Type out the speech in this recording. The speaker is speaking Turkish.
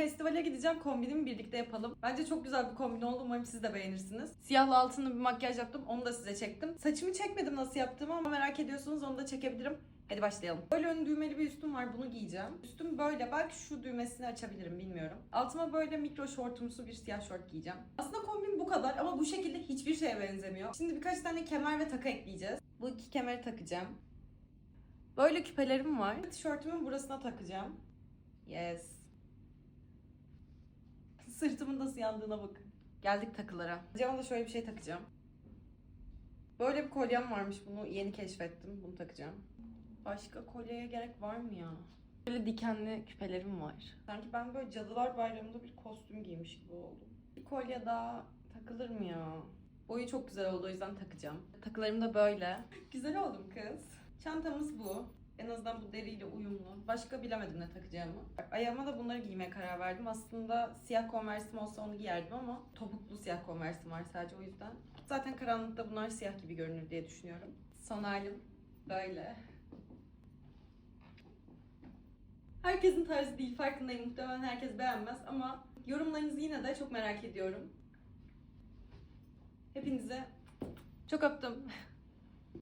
festivale gideceğim. Kombinimi birlikte yapalım. Bence çok güzel bir kombin oldu. Umarım siz de beğenirsiniz. Siyahlı altınlı bir makyaj yaptım. Onu da size çektim. Saçımı çekmedim nasıl yaptığımı ama merak ediyorsunuz onu da çekebilirim. Hadi başlayalım. Böyle ön düğmeli bir üstüm var. Bunu giyeceğim. Üstüm böyle. Belki şu düğmesini açabilirim bilmiyorum. Altıma böyle mikro şortumsu bir siyah şort giyeceğim. Aslında kombin bu kadar ama bu şekilde hiçbir şeye benzemiyor. Şimdi birkaç tane kemer ve takı ekleyeceğiz. Bu iki kemeri takacağım. Böyle küpelerim var. Tişörtümün burasına takacağım. Yes. Sırtımın nasıl yandığına bakın. Geldik takılara. Cama da şöyle bir şey takacağım. Böyle bir kolyem varmış. Bunu yeni keşfettim. Bunu takacağım. Başka kolyeye gerek var mı ya? Böyle dikenli küpelerim var. Sanki ben böyle Cadılar Bayramı'nda bir kostüm giymiş gibi oldum. Bir kolye daha takılır mı ya? Boyu çok güzel oldu o yüzden takacağım. Takılarım da böyle. güzel oldum kız. Çantamız bu. En azından bu deriyle uyumlu. Başka bilemedim ne takacağımı. Ayağıma da bunları giymeye karar verdim. Aslında siyah konversim olsa onu giyerdim ama topuklu siyah konversim var sadece o yüzden. Zaten karanlıkta bunlar siyah gibi görünür diye düşünüyorum. Son halim böyle. Herkesin tarzı değil farkındayım. Muhtemelen herkes beğenmez ama yorumlarınızı yine de çok merak ediyorum. Hepinize çok öptüm.